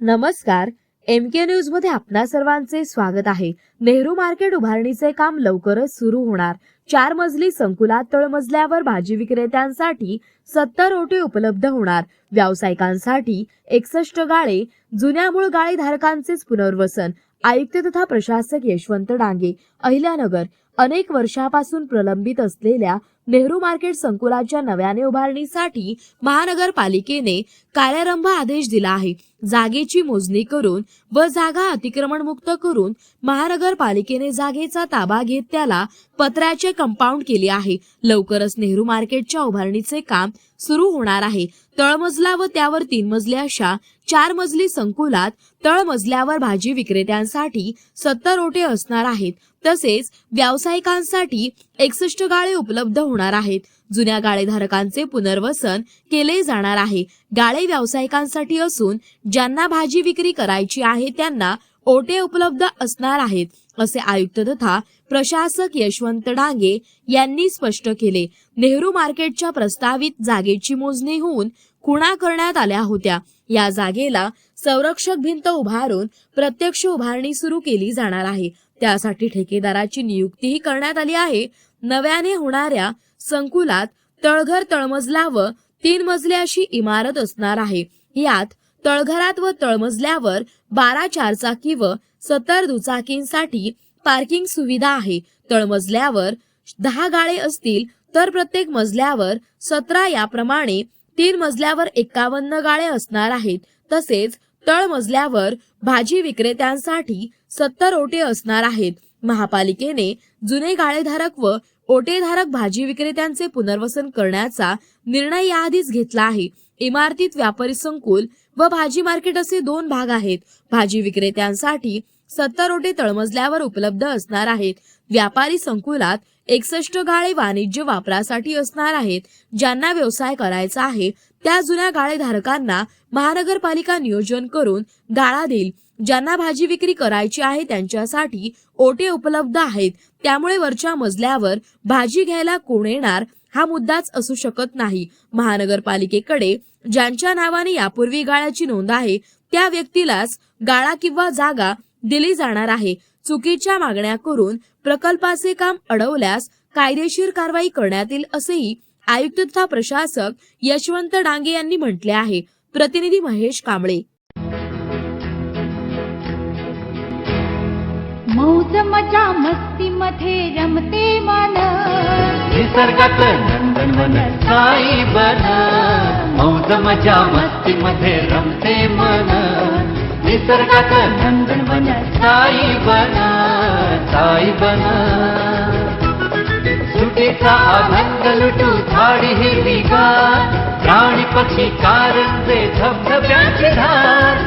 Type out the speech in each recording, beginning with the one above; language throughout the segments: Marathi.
नमस्कार. एम के न्यूजमध्ये आपणा सर्वांचे स्वागत आहे. नेहरू मार्केट उभारणीचे काम लवकरच सुरू होणार. चार मजली संकुलात तळमजल्यावर भाजी विक्रेत्यांसाठी सत्तर ओटी उपलब्ध होणार. व्यावसायिकांसाठी एकसष्ट गाळे जुन्या मूळ गाळेधारकांचेच पुनर्वसन. आयुक्त तथा प्रशासक यशवंत डांगे अहिल्यानगर अनेक वर्षापासून प्रलंबित असलेल्या नेहरू मार्केट संकुलाच्या नव्याने उभारणीसाठी महानगरपालिकेने कार्यारंभ आदेश दिला आहे. जागेची मोजणी करून व जागा अतिक्रमणमुक्त करून महानगरपालिकेने जागेचा ताबा घेत त्याला पत्र्याचे कंपाऊंड केले आहे. लवकरच नेहरू मार्केटच्या उभारणीचे काम सुरू होणार आहे. तळमजला व त्यावर तीन मजले अशा चार मजली संकुलात तळमजल्यावर भाजी विक्रेत्यांसाठी सत्तर ओटे असणार आहेत. तसेच व्यावसायिकांसाठी एकसष्ट गाळे उपलब्ध होणार आहेत. जुन्या गाळेधारकांचे पुनर्वसन केले जाणार आहे. गाळे व्यावसायिकांसाठी असून ज्यांना भाजी विक्री करायची आहे त्यांना ओटे उपलब्ध असणार आहेत असे आयुक्त तथा प्रशासक यशवंत डांगे यांनी स्पष्ट केले. नेहरू मार्केटच्या प्रस्तावित जागेची मोजणी होऊन खुणा करण्यात आल्या होत्या. या जागेला संरक्षक भिंत उभारून प्रत्यक्ष उभारणी सुरू केली जाणार आहे. त्यासाठी ठेकेदाराची नियुक्तीही करण्यात आली आहे. नव्याने होणाऱ्या संकुलात तळघर तळमजला व तीन मजली अशी इमारत असणार आहे. यात तळघरात व तळमजल्यावर बारा चारचाकी व सत्तर दुचाकींसाठी पार्किंग सुविधा आहे. तळमजल्यावर दहा गाळे असतील तर प्रत्येक मजल्यावर सतरा याप्रमाणे तीन मजल्यावर एकावन्न गाळे असणार आहेत. तसेच तळमजल्यावर भाजी विक्रेत्यांसाठी सत्तर ओटे असणार आहेत. महापालिकेने जुने गाळेधारक व ओटेधारक भाजी विक्रेत्यांचे पुनर्वसन करण्याचा निर्णय याआधीच घेतला आहे. इमारतीत व्यापारी संकुल व भाजी मार्केट असे दोन भाग आहेत. भाजी विक्रेत्यांसाठी सत्तर ओटे तळमजल्यावर उपलब्ध असणार आहेत. व्यापारी संकुलात एकसष्ट गाळे वाणिज्य वापरासाठी असणार आहेत. ज्यांना व्यवसाय करायचा आहे त्या जुन्या गाळेधारकांना महानगरपालिका नियोजन करून गाळा देईल. ज्यांना भाजी विक्री करायची आहे त्यांच्यासाठी ओटे उपलब्ध आहेत. त्यामुळे वरच्या मजल्यावर भाजी घ्यायला कोण येणार हा मुद्दाच असू शकत नाही. महानगरपालिकेकडे ज्यांच्या नावाने यापूर्वी गाळ्याची नोंद आहे त्या व्यक्तीलाच गाळा किंवा जागा दिली जाणार आहे. चुकीच्या मागण्या करून प्रकल्पाचे काम अडवल्यास कायदेशीर कारवाई करण्यात येईल असेही आयुक्त तथा प्रशासक यशवंत डांगे यांनी म्हटले आहे. प्रतिनिधी महेश कांबळे. मौज मजा मस्ती मध्ये रमते मन. निसर्गात नंदनवन साई बन. मौज मजा मस्ती मध्ये रमते मन. निसर्गात नंदनवन साई बन. साई बन. गंगेचा आनंद लुटू झाडी हिरवी गार प्राणी पक्षी कारंजे धबधब्याची धार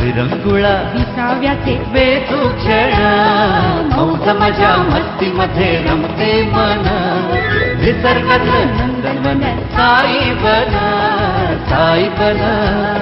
विरंगुळा विसाव्याचे वेधू क्षण मौज मजा मस्तीमध्ये रमते मन निसर्गात नंदन साई बना साई बना